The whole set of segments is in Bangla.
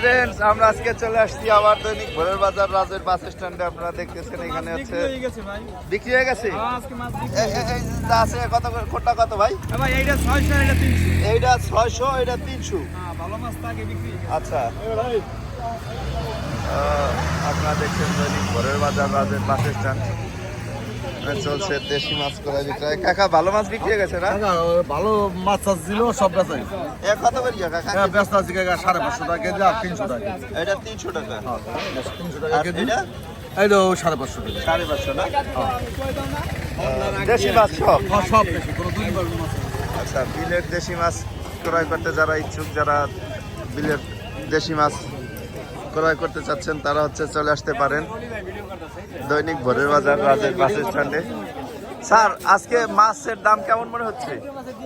ফ্রেন্ডস আমরা আজকে চলে আসছি আবার দৈনিক ভোরের বাজার রাজের বাস স্ট্যান্ডে। আপনারা দেখতেছেন এখানে হচ্ছে বিক্রি হয়ে গেছে হ্যাঁ, আছে কত কোনটা কত ভাই? এইটা ছয়শো এটা তিনশো। এইটা ছয়শো এটা তিনশো। হ্যাঁ আচ্ছা। আপনারা দেখছেন দৈনিক ভোরের বাজার রাজের বাস স্ট্যান্ড। চলছে দেশি মাছ করা বিক্রয়। কাকা ভালো মাছ বিক্রি হয়ে গেছে না? ভালো মাছ টাছ ছিল সব বেচা গেছে এ কত করে কাকা? হ্যাঁ ব্যস্ত আছি কাকা সাড়ে পাঁচশো টাকা কেজি আর তিনশো টাকা এটা তিনশো টাকা। হ্যাঁ, তিনশো টাকা কেজি। এইটাও সাড়ে পাঁচশো টাকা। সাড়ে পাঁচশো না? দেশি মাছ সব? হ্যাঁ, সব বেশি কোনো দুই মাছ আচ্ছা বিলের দেশি মাছ ক্রয় করতে যারা ইচ্ছুক যারা বিলের দেশি মাছ ক্রয় করতে চাচ্ছেন তারা হচ্ছে চলে আসতে পারেন দৈনিক ভোরের বাজার রাজের বাস স্ট্যান্ডে। স্যার আজকে মাছের দাম কেমন মনে হচ্ছে?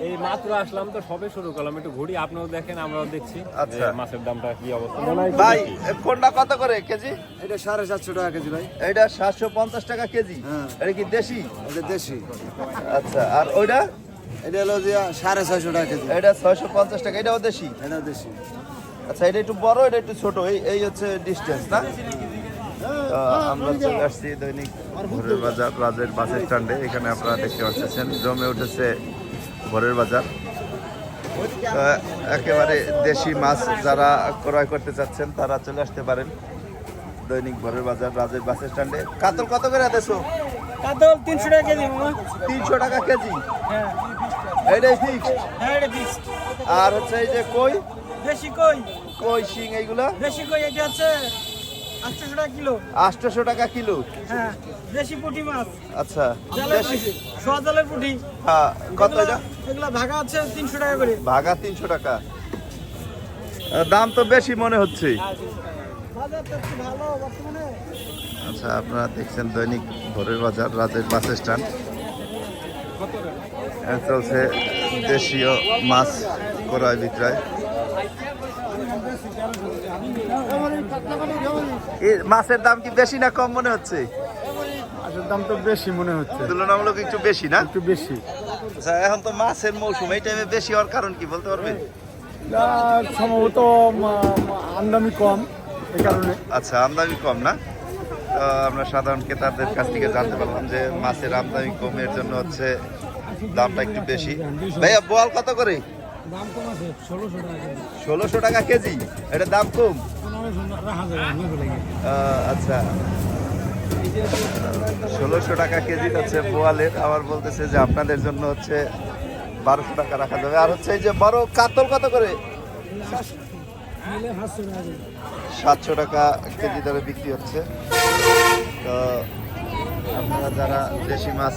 এই মাত্র আসলাম তো সবে শুরু করলাম। একটু ঘুরি আপনিও দেখেন আমরাও দেখছি। আচ্ছা। মাছের দামটা কি অবস্থা? ভাই কোনটা কত করে কেজি? এটা সাড়ে সাতশো টাকা কেজি ভাই। এটা সাতশো পঞ্চাশ টাকা কেজি। হ্যাঁ। এটা কি দেশি? এটা দেশি। আচ্ছা আর ওইটা? এটা হলো যে সাড়ে ছয়শো টাকা কেজি। এটা ছয়শো পঞ্চাশ টাকা এটাও দেশি? এটাও দেশি। আচ্ছা এটা একটু বড় এটা একটু ছোট। এই এই হচ্ছে ডিস্টেন্স না? আমরা চলে আসছি দৈনিক ভোরের বাজার রাজের বাস স্ট্যান্ডে। এখানে আপনারা দেখতে পাচ্ছেন জমে উঠেছে ভোরের বাজার। একেবারে দেশি মাছ যারা ক্রয় করতে চাচ্ছেন তারা চলে আসতে পারেন দৈনিক ভোরের বাজার রাজের বাস স্ট্যান্ডে। কাতল কত করে দেছো? কাতল তিনশো টাকা কেজি তিনশো টাকা কেজি? হ্যাঁ। এইটাই ফিক্স হ্যাঁ এটা ফিক্স আর হচ্ছে এই যে কই? দেশি কই? কই শিং এইগুলা? দেশি কই এটা হচ্ছে টাকা কিলো। আটশোশো টাকা কিলো। হ্যাঁ দেশি পুঁটি মাছ। আচ্ছা দেশি পুঁটি পুঁটি। হ্যাঁ কত এটা? এগুলা ভাগা আছে তিনশো টাকা করে। ভাগা তিনশো টাকা। দাম তো বেশি মনে হচ্ছে। আচ্ছা আপনারা দেখছেন দৈনিক ভোরের বাজার রাজের বাস স্ট্যান্ড। চলছে দেশীয় মাছ ক্রয় বিক্রয়। মাছের দাম কি বেশি না কম মনে হচ্ছে? মাছের দাম তো বেশি মনে হচ্ছে। তুলনামূলক একটু বেশি না? একটু বেশি। আচ্ছা এখন তো মাছের মৌসুম এই টাইমে বেশি হওয়ার কারণ কি বলতে পারবেন? সম্ভবত আমদামি কম এই কারণে। আচ্ছা আমদানি কম না? আমরা সাধারণ ক্রেতাদের কাছ থেকে জানতে পারলাম যে মাছের আমদানি কমের জন্য হচ্ছে দামটা একটু বেশি। ভাইয়া, বোয়াল কত করে? ষোলোশো টাকা কেজি। এটা দাম কম? আচ্ছা। ষোলোশো টাকা কেজি হচ্ছে বোয়ালের। আবার বলতেছে যে আপনাদের জন্য হচ্ছে বারোশো টাকা রাখা যাবে। আর হচ্ছে এই যে বড় কাতল কত করে? সাতশো টাকা কেজি দরে বিক্রি হচ্ছে। তো আপনারা যারা দেশি মাছ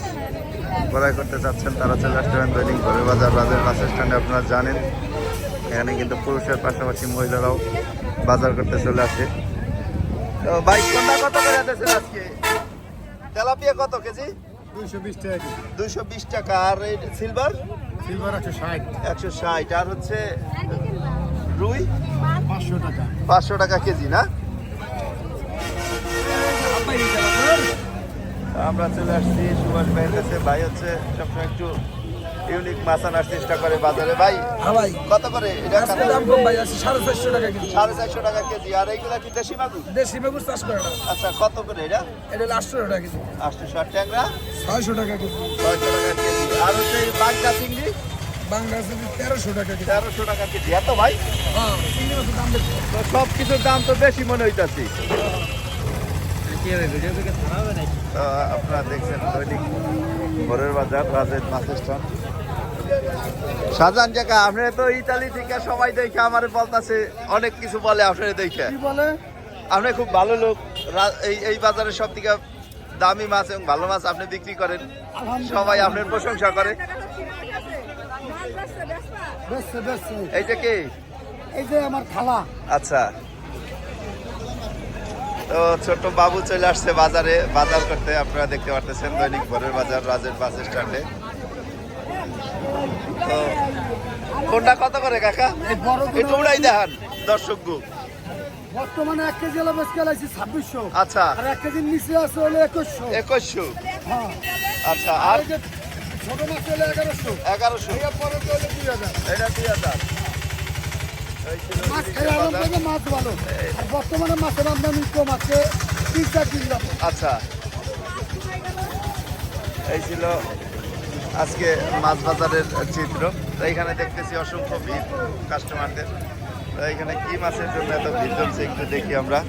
ক্রয় করতে চাচ্ছেন তারা চলে আসতে পারেন দৈনিক ঘরে বাজার। রাজের বাস স্ট্যান্ডে আপনারা জানেন এখানে কিন্তু পুরুষের পাশাপাশি মহিলারাও বাজার করতে চলে আসে। তো বাইক কোনটা কত করে দিয়েছেন আজকে? তেলাপিয়া কত কেজি? দুইশো বিশ টাকা আর সিলভার সিলভার একশো ষাট। একশো ষাট। আর হচ্ছে রুই? পাঁচশো টাকা। পাঁচশো টাকা কেজি না? আমরা চলে আসছি সুভাষ ভাইয়ের কাছে। ভাই হচ্ছে সবসময় একটু ইউনিক মাছ আনার চেষ্টা করে বাজারে। ভাই হ্যাঁ ভাই। কত করে? এটা দাম কম ভাই আছে সাড়ে চারশো টাকা কেজি। সাড়ে চারশো টাকা কেজি। আর এইগুলা কি দেশি মাগুর? দেশি বেগুন চাষ করে না। আচ্ছা কত করে এটা? এটা হলো আটশো টাকা কেজি। আটশো ষাট ট্যাংরা? ছয়শো টাকা কেজি। ছয়শো টাকা কেজি। আর হচ্ছে বাগদা চিংড়ি? হ্যাঁ। মাছের সব কিছুর দাম তো বেশি মনে হইতাছি। আপনারা দেখছেন দৈনিক ভোরের বাজার রাজের মাছ স্ট্যান্ড শাহজাহান জায়গা আপনি তো ইতালি থেকে সবাই দেখে আমার বলতাছে অনেক কিছু বলে আপনার দেখে। বলে? আপনি খুব ভালো লোক। এই এই বাজারে সব থেকে দামি মাছ এবং ভালো মাছ আপনি বিক্রি করেন। সবাই আপনার প্রশংসা করে। বেশি বেশি এই যে কি? এই যে আমার খালা। আচ্ছা। তো ছোট্ট বাবু চলে আসছে বাজারে বাজার করতে। আপনারা দেখতে পারতেছেন দৈনিক ভোরের বাজার রাজের বাস স্ট্যান্ডে। তো কোনটা কত করে কাকা? একটু উড়াই দেখান দর্শক গু। বর্তমানে এক কেজি হলো বেশ গেলাইছি ছাব্বিশশো। আচ্ছা। আর এক কেজির নিচে আছে হলো একুশশো। একুশশো। হ্যাঁ। আচ্ছা আর ছোট মাছ হলো এগারোশো। এগারোশো। পরে তো দুই হাজার। এটা দুই হাজার। এই ছিল মাছ খেয়ে আরাম। মাছ ভালো। আর বর্তমানে মাছের আমদানি কম আছে তিন চার দিন যাব আচ্ছা। এই ছিল আজকে মাছ বাজারের চিত্র। তো এখানে দেখতেছি অসংখ্য ভিড় কাস্টমারদের তো এখানে কি মাছের জন্য এত ভিড় জমছে একটু দেখি আমরা।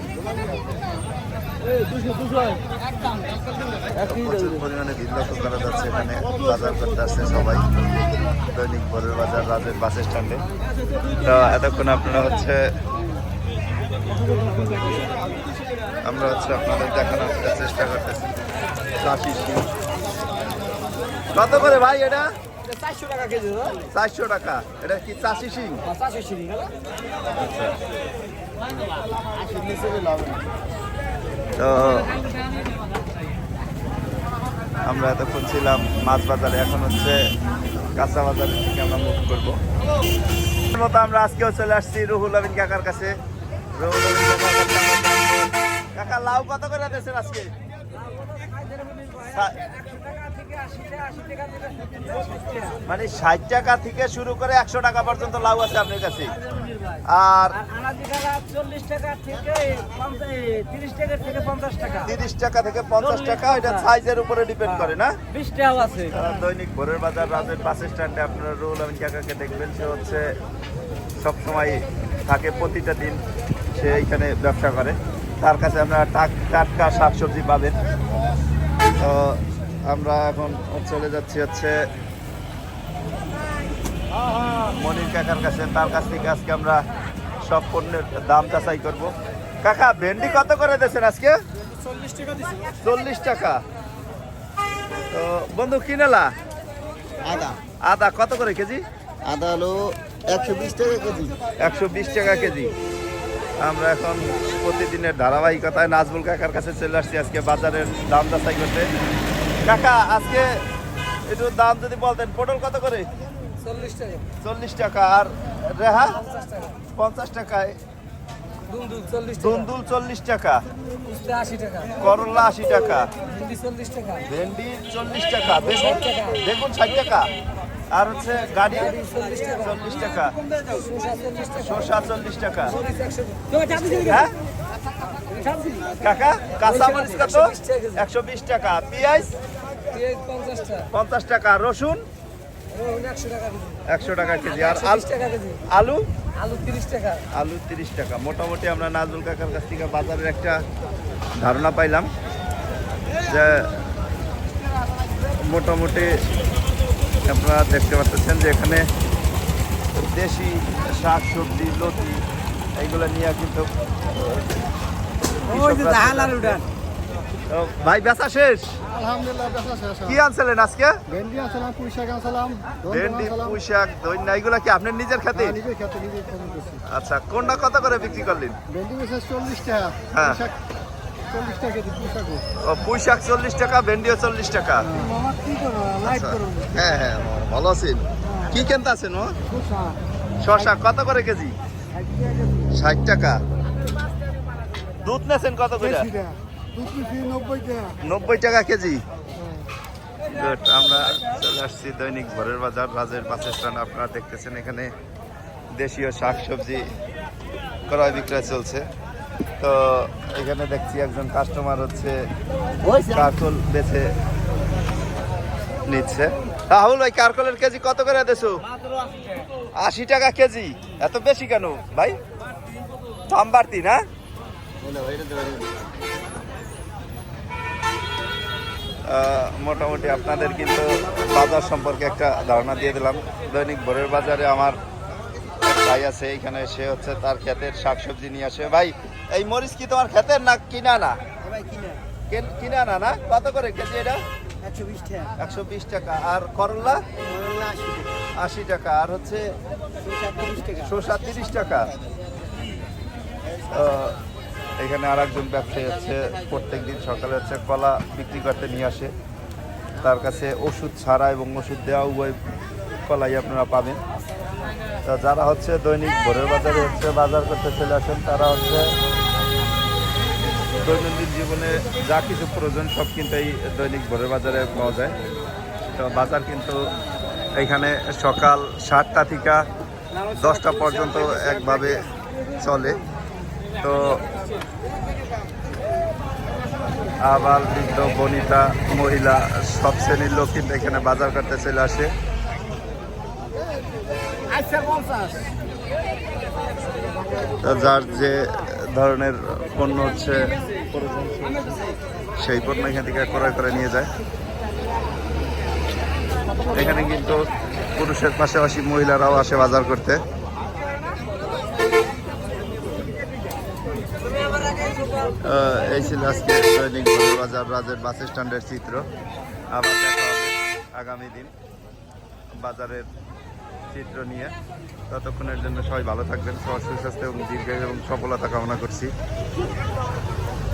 প্রচুর পরিমাণে লক্ষ্য যাচ্ছে এখানে বাজার করতে আসছে সবাই দৈনিক ভোরের বাজার রাজের বাস স্ট্যান্ডে তো এতক্ষণ আপনারা হচ্ছে আমরা হচ্ছে আপনাদের দেখানোর চেষ্টা করতেছি চাষি কত করে ভাই এটা চারশো টাকা কেজি চারশো টাকা এটা কি চাষি শিং চারশো সিঁড়ি তো আমরা এতক্ষণ ছিলাম মাছ বাজারে, এখন হচ্ছে কাঁচা বাজারের দিকে আমরা মুভ করব। মতো আমরা আজকেও চলে আসছি রুহুল আমিন কাকার কাছে। রুহুল কাকা, লাউ কত করে দিয়েছেন আজকে? মানে ষাট টাকা থেকে শুরু করে একশো টাকা পর্যন্ত লাউ আছে আপনার কাছে। আর তিরিশ টাকা থেকে পঞ্চাশ টাকা। এটা সাইজের উপরে ডিপেন্ড করে না? আছে। দৈনিক ভোরের বাজার রাজের বাস স্ট্যান্ডে আপনারা রুহুল আমিন কাকাকে দেখবেন সে হচ্ছে সবসময় থাকে প্রতিটা দিন সে এইখানে ব্যবসা করে। তার কাছে টাক- টাটকা শাকসবজি পাবেন। তো আমরা এখন চলে যাচ্ছি হচ্ছে মনির কাকার কাছে। তার কাছ থেকে আজকে আমরা সব পণ্যের দাম যাচাই করব। কাকা ভেন্ডি কত করে দিয়েছেন আজকে? চল্লিশ টাকা দিচ্ছে চল্লিশ টাকা। তো বন্ধু কিনেলা আদা। আদা কত করে কেজি? আদা হলো একশো বিশ টাকা কেজি। একশো বিশ টাকা কেজি। আমরা এখন প্রতিদিনের ধারাবাহিকতায় নাজবুল কাকার কাছে চলে আসছি আজকে বাজারের দাম যাচাই করতে। কাকা আজকে একটু দাম যদি বলতেন পটল কত করে? চল্লিশ টাকা আর রেহা পঞ্চাশ টাকায় দুন্দুল চল্লিশ টাকা করলা আশি টাকা ভিন্ডি চল্লিশ টাকা ভেন্ডি চল্লিশ টাকা বেগুন বেগুন ষাট টাকা আর হচ্ছে গাড়ি চল্লিশ টাকা শসা চল্লিশ টাকা হ্যাঁ কাকা কাঁচা মরিচ কত 120 টাকা কেজি। একশো বিশ টাকা পেঁয়াজ পঞ্চাশ টাকা রসুন একশো টাকা কেজি। আর আল- আলু? তিরিশ টাকা। আলু তিরিশ টাকা। মোটামুটি আমরা নাজুল কাকার কাছ থেকে বাজারের একটা ধারণা পাইলাম যে মোটামুটি আপনারা দেখতে পাচ্ছেন যে এখানে দেশি শাক সবজি লতি এইগুলো নিয়ে কিন্তু ভাই বেচা শেষ? আলহামদুলিল্লাহ বেচা শেষ কি আনছিলেন আজকে? ভেন্ডি আনছিলাম পুঁই শাক আনছিলাম ভেন্ডি পুঁই শাক দৈন্য এগুলো কি আপনার নিজের খাতে? নিজের খেতে নিজের আচ্ছা কোনটা কত করে বিক্রি করলেন? ভেন্ডি বেচা চল্লিশ টাকা। হ্যাঁ। পুঁই শাক চল্লিশ টাকা ভেন্ডিও চল্লিশ টাকা। লাইট করব হ্যাঁ হ্যাঁ ভালো আছেন। কি কেনতে আছেন ও খুশা শশা কত করে কেজি? ষাট টাকা। দুধ নেছেন কত করে? নব্বই টাকা কেজি। আমরা চলে আসছি দৈনিক ভোরের বাজার, রাজের বাস স্ট্যান্ড। আপনারা দেখতেছেন এখানে দেশীয় শাকসবজি ক্রয় বিক্রয় চলছে। তো এখানে দেখছি একজন কাস্টমার হচ্ছে কারকল বেছে নিচ্ছে। রাহুল ভাই, কারকলের কেজি কত করে দেছো? আশি টাকা কেজি। এত বেশি কেন ভাই? দাম বাড়তি না? মোটামুটি আপনাদের কিন্তু বাজার সম্পর্কে একটা ধারণা দিয়ে দিলাম। দৈনিক ভোরের বাজারে আমার ভাই আছে এইখানে সে হচ্ছে তার ক্ষেতের শাকসবজি নিয়ে আসে। ভাই এই মরিচ কি তোমার ক্ষেতের না কিনা না? ভাই কিনে? কিনা না না? কত করে কেজি এটা? একশো বিশ টাকা। আর করলা? করলা আশি টাকা। আশি টাকা। আর হচ্ছে শসা তিরিশ টাকা। এখানে আর একজন ব্যবসায়ী হচ্ছে প্রত্যেক দিন সকালে হচ্ছে কলা বিক্রি করতে নিয়ে আসে। তার কাছে ওষুধ ছাড়া এবং ওষুধ দেওয়া উভয় কলাই আপনারা পাবেন। তো যারা হচ্ছে দৈনিক ভোরের বাজারে হচ্ছে বাজার করতে চলে আসেন, তারা হচ্ছে দৈনন্দিন জীবনে যা কিছু প্রয়োজন সব কিন্তু এই দৈনিক ভোরের বাজারে পাওয়া যায়। তো বাজার কিন্তু এখানে সকাল সাতটা থেকে দশটা পর্যন্ত একভাবে চলে। তো আবার বৃদ্ধ, বনিতা, মহিলা, সব শ্রেণির লোক কিন্তু এখানে বাজার করতে চলে আসে। যার যে ধরনের পণ্য হচ্ছে, সেই পণ্য এখান থেকে ক্রয় করে নিয়ে যায়। এখানে কিন্তু পুরুষের পাশাপাশি মহিলারাও আসে বাজার করতে। এই ছিল আজকে দৈনিক বাজার রাজের বাস স্ট্যান্ডের চিত্র। আবার দেখা হবে আগামী দিন বাজারের চিত্র নিয়ে। ততক্ষণের জন্য সবাই ভালো থাকবেন। সুস্বাস্থ্য এবং দীর্ঘ এবং সফলতা কামনা করছি।